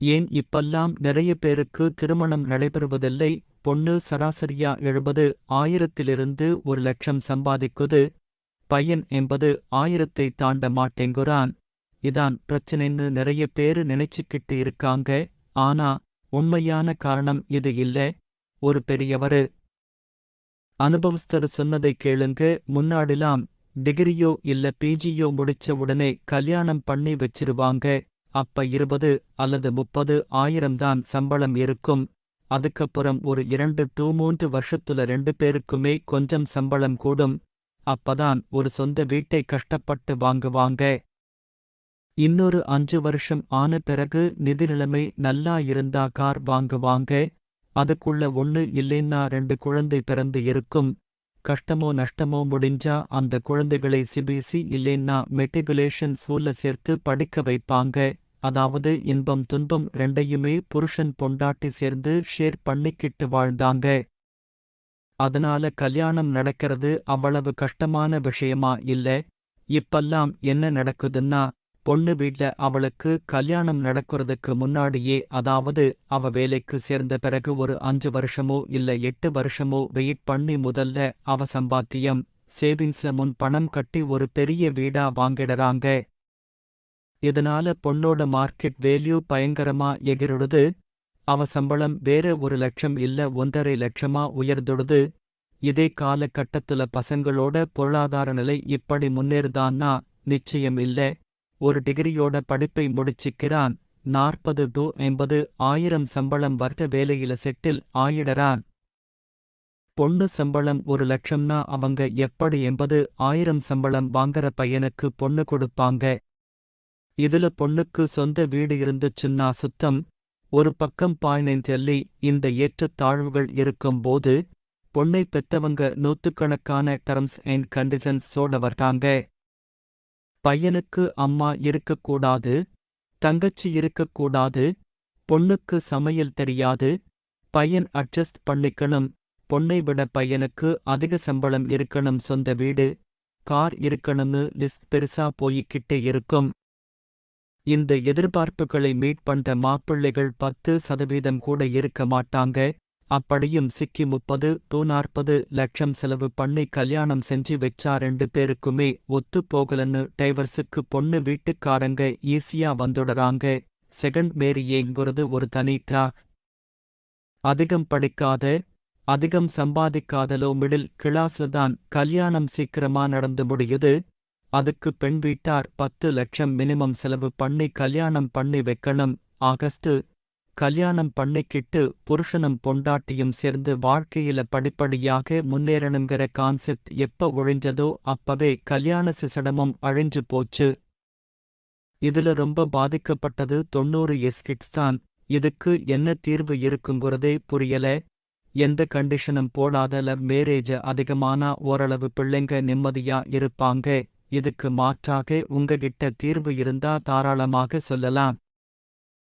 ஏன் இப்பெல்லாம் நிறைய பேருக்கு திருமணம் நடைபெறுவதில்லை? பொண்ணு சராசரியா எழுபது ஆயிரத்திலிருந்து ஒரு லட்சம் சம்பாதிக்குது. பையன் என்பது ஆயிரத்தை தாண்ட மாட்டேங்குறான். இதான் பிரச்சனைன்னு நிறைய பேரு நினைச்சுக்கிட்டு இருக்காங்க. ஆனா உண்மையான காரணம் இது இல்ல. ஒரு பெரியவரு. அனுபவஸ்தர் சொன்னதை கேளுங்க. முன்னாடிலாம் டிகிரியோ இல்ல பிஜியோ முடிச்ச உடனே கல்யாணம் பண்ணி வச்சிருவாங்க. அப்ப இருபது அல்லது முப்பது ஆயிரம்தான் சம்பளம் இருக்கும். அதுக்கப்புறம் ஒரு இரண்டு டூ மூன்று வருஷத்துல ரெண்டு பேருக்குமே கொஞ்சம் சம்பளம் கூடும். அப்பதான் ஒரு சொந்த வீட்டை கஷ்டப்பட்டு வாங்குவாங்க. இன்னொரு அஞ்சு வருஷம் ஆன பிறகு நிதி நிலைமை நல்லா இருந்தா கார் வாங்குவாங்க. அதுக்குள்ள ஒண்ணு இல்லைன்னா ரெண்டு குழந்தை பிறந்து இருக்கும். கஷ்டமோ நஷ்டமோ முடிஞ்சா அந்த குழந்தைகளை சிபிசி இல்லைன்னா மெட்ரிகுலேஷன் ஸ்கூல்ல சேர்த்து படிக்க வைப்பாங்க. அதாவது இன்பம் துன்பம் ரெண்டையுமே புருஷன் பொண்டாட்டி சேர்ந்து ஷேர் பண்ணிக்கிட்டு வாழ்ந்தாங்க. அதனால கல்யாணம் நடக்கிறது அவ்வளவு கஷ்டமான விஷயமா இல்ல. இப்பெல்லாம் என்ன நடக்குதுன்னா பொண்ணு வீட்ல அவளுக்கு கல்யாணம் நடக்கிறதுக்கு முன்னாடியே அதாவது அவ வேலைக்கு சேர்ந்த பிறகு ஒரு அஞ்சு வருஷமோ இல்ல எட்டு வருஷமோ வெயிட் பண்ணி முதல்ல அவ சம்பாத்தியம் சேவிங்ஸ்ல முன் பணம் கட்டி ஒரு பெரிய வீடா வாங்கிடறாங்க. இதனால பொண்ணோட மார்க்கெட் வேல்யூ பயங்கரமா எகிருடுது. அவ சம்பளம் வேற ஒரு லட்சம் இல்ல ஒன்றரை லட்சமா உயர்ந்துடுது. இதே காலகட்டத்துல பசங்களோட பொருளாதார நிலை இப்படி முன்னேறுதான்னா நிச்சயம் இல்ல. ஒரு டிகிரியோட படிப்பை முடிச்சுக்கிறான். நாற்பது டு ஐம்பது ஆயிரம் சம்பளம் வர்ற வேலையில செட்டில் ஆயிடறான். பொண்ணு சம்பளம் ஒரு லட்சம்னா அவங்க எப்படி எண்பது ஆயிரம் சம்பளம் வாங்கற பையனுக்கு பொண்ணு கொடுப்பாங்க? இதுல பொண்ணுக்கு சொந்த வீடு இருந்துச்சுன்னா சுத்தம். ஒரு பக்கம் பாய்னை தள்ளி இந்த ஏற்றத் தாழ்வுகள் இருக்கும்போது பொண்ணை பெத்தவங்க நூத்துக்கணக்கான டர்ம்ஸ் அண்ட் கண்டிஷன்ஸ் சோட வர்றாங்க. பையனுக்கு அம்மா இருக்கக்கூடாது தங்கச்சி இருக்கக்கூடாது பொண்ணுக்கு சமையல் தெரியாது பையன் அட்ஜஸ்ட் பண்ணிக்கணும் பொண்ணை விட பையனுக்கு அதிக சம்பளம் இருக்கணும் சொந்த வீடு கார் இருக்கணும்னு லிஸ்ட் பெருசா போய்க்கிட்டே இருக்கும். இந்த எதிர்பார்ப்புகளை மீட் பண்ற மாப்பிள்ளைகள் பத்து சதவீதம் கூட இருக்க மாட்டாங்க. அப்படியும் சிக்கி முப்பது டூ நாற்பது லட்சம் செலவு பண்ணி கல்யாணம் செஞ்சு வச்சா ரெண்டு பேருக்குமே ஒத்து போகலன்னு டைவர்ஸுக்கு பொண்ணு வீட்டுக்காரங்க ஈஸியா வந்துடுறாங்க. செகண்ட் மேரியேங்கிறது ஒரு தனி ட்ராக் அதிகம் படிக்காத அதிகம் சம்பாதிக்காதலோ மிடில் கிளாஸ்ல தான் கல்யாணம் சீக்கிரமா நடந்து முடியுது. அதுக்கு பெண் வீட்டார் பத்து லட்சம் மினிமம் செலவு பண்ணி கல்யாணம் பண்ணி வைக்கணும். ஆகஸ்ட் கல்யாணம் பண்ணிக்கிட்டு புருஷனும் பொண்டாட்டியும் சேர்ந்து வாழ்க்கையில படிப்படியாக முன்னேறணுங்கிற கான்செப்ட் எப்ப ஒழிஞ்சதோ அப்பவே கல்யாண சிசடமும் அழிஞ்சு போச்சு. இதுல ரொம்ப பாதிக்கப்பட்டது தொண்ணூறு எஸ்கிட்ஸ் தான். இதுக்கு என்ன தீர்வு இருக்குங்கிறதே புரியல. எந்த கண்டிஷனும் போடாத லவ் மேரேஜ அதிகமானா ஓரளவு பிள்ளைங்க நிம்மதியா இருப்பாங்க. இதுக்கு மாற்றாக உங்ககிட்ட தீர்வு இருந்தா தாராளமாக சொல்லலாம்.